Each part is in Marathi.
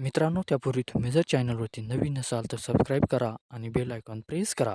मित्रांनो त्यापूर्वी तुम्ही जर चॅनलवरती नवीन असाल तर सबस्क्राईब करा आणि बेल आयकॉन प्रेस करा.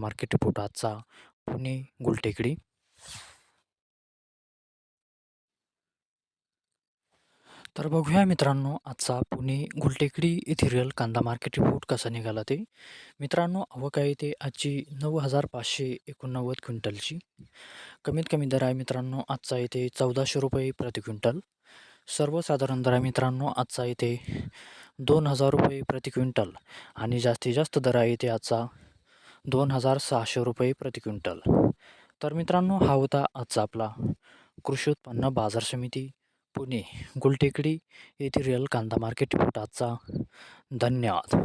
मार्केट रिपोर्ट आजचा. पुणे गुलटेकडी. तर बघूया मित्रांनो आजचा पुणे गुलटेकडी इथेरियल कांदा मार्केट रिपोर्ट कसा निघाला ते. मित्रांनो आवक आहे ते आजची नऊ हजार पाचशे एकोणनव्वद क्विंटलची. कमीत कमी दर आहे मित्रांनो आजचा येते चौदाशे रुपये प्रति क्विंटल. सर्वसाधारण दर आहे मित्रांनो आजचा येते दोन हजार रुपये प्रति क्विंटल. आणि जास्तीत जास्त दर आहे ते आजचा दोन हजार सहाशे रुपये प्रति क्विंटल. तर मित्रांनो हा होता आजचा आपला कृषी उत्पन्न बाजार समिती पुणे गुलटेकडी येथील रिअल कांदा मार्केट रिपोर्ट आजचा. धन्यवाद.